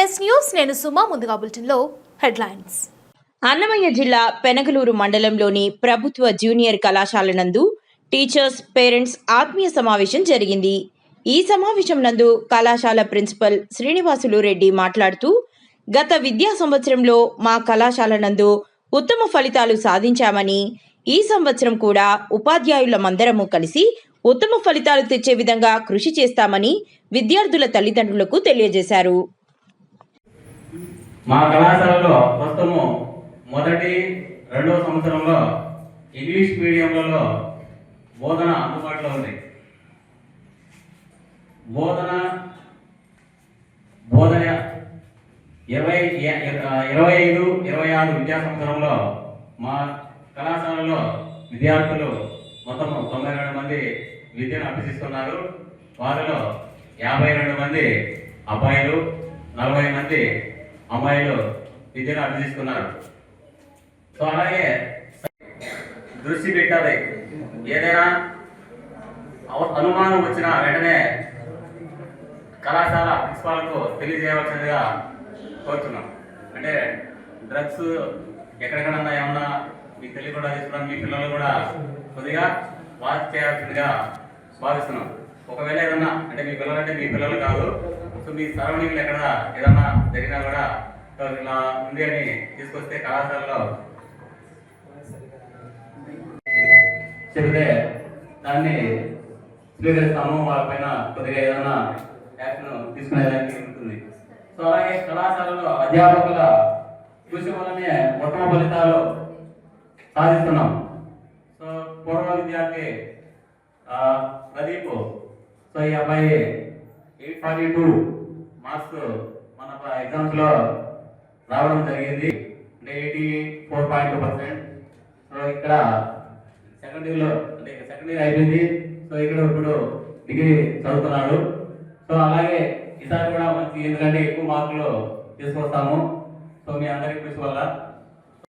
NS news నేను సుమా ముందుగా బులెటిన్లో హెడ్లైన్స్. అన్నమయ్య జిల్లా పెనగలూరు మండలంలోని ప్రభుత్వ జూనియర్ కళాశాల నందు టీచర్స్ పేరెంట్స్ ఆత్మీయ సమావేశం జరిగింది. ఈ సమావేశం నందు కళాశాల ప్రిన్సిపల్ శ్రీనివాసులు రెడ్డి మాట్లాడుతూ గత విద్యా సంవత్సరంలో మా కళాశాల నందు ఉత్తమ ఫలితాలు సాధించామని ఈ సంవత్సరం కూడా ఉపాధ్యాయులమందరము కలిసి ఉత్తమ ఫలితాలు తెచ్చే విధంగా కృషి చేస్తామని విద్యార్థుల తల్లిదండ్రులకు తెలియజేశారు. మా కళాశాలలో ప్రస్తుతము మొదటి రెండవ సంవత్సరంలో ఇంగ్లీష్ మీడియంలలో బోధన అందుబాటులో ఉంది. బోధన బోధన ఇరవై ఇరవై ఐదు ఇరవై ఆరు విద్యా సంవత్సరంలో మా కళాశాలలో విద్యార్థులు మొత్తం తొంభై రెండు మంది విద్యను అభ్యసిస్తున్నారు. వారిలో యాభై రెండు మంది అబ్బాయిలు నలభై మంది అమ్మాయిలు విద్యను అభ్యసిస్తున్నారు సో అలాగే దృష్టి పెట్టాలి. ఏదైనా అవ- అనుమానం వచ్చినా వెంటనే కళాశాల ప్రిన్సిపాల్కు తెలియజేయవలసిందిగా కోరుతున్నాం. అంటే డ్రగ్స్ ఎక్కడెక్కడన్నా ఏమన్నా మీకు తెలియకుండా తీసుకున్నాం మీ పిల్లలు కూడా కొద్దిగా వాచ్ చేయాల్సిందిగా భావిస్తున్నాం. ఒకవేళ ఏదన్నా అంటే మీ పిల్లలు అంటే మీ పిల్లలు కాదు సో మీ సరౌండింగ్లో ఎక్కడ ఏదన్నా జరిగినా కూడా ఇలా ఉంది అని తీసుకొస్తే కళాశాలలో చెబితే దాన్ని స్వీకరిస్తాము వాళ్ళ పైన కొద్దిగా ఏదైనా యాక్షన్ తీసుకునేదానికి ఉంటుంది. సో అలాగే కళాశాలలో అధ్యాపకుల కృషి వల్లనే ఉత్తమ ఫలితాలు సాధిస్తున్నాం. సో పూర్వ విద్యార్థి ప్రదీప్. సో ఈ అబ్బాయి ఎయిట్ ఫార్టీ టూ మార్క్స్ మన ఎగ్జామ్స్లో రావడం జరిగింది. అంటే eighty four point two percent so ఇక్కడ సెకండ్ ఇయర్లో అంటే సెకండ్ ఇయర్ అయిపోయింది. సో ఇక్కడ ఇప్పుడు డిగ్రీ చదువుతున్నాడు. సో అలాగే ఈసారి కూడా మంచి ఎందుకంటే ఎక్కువ మార్కులు తీసుకొస్తాము. సో మీ అందరి కృషి వల్ల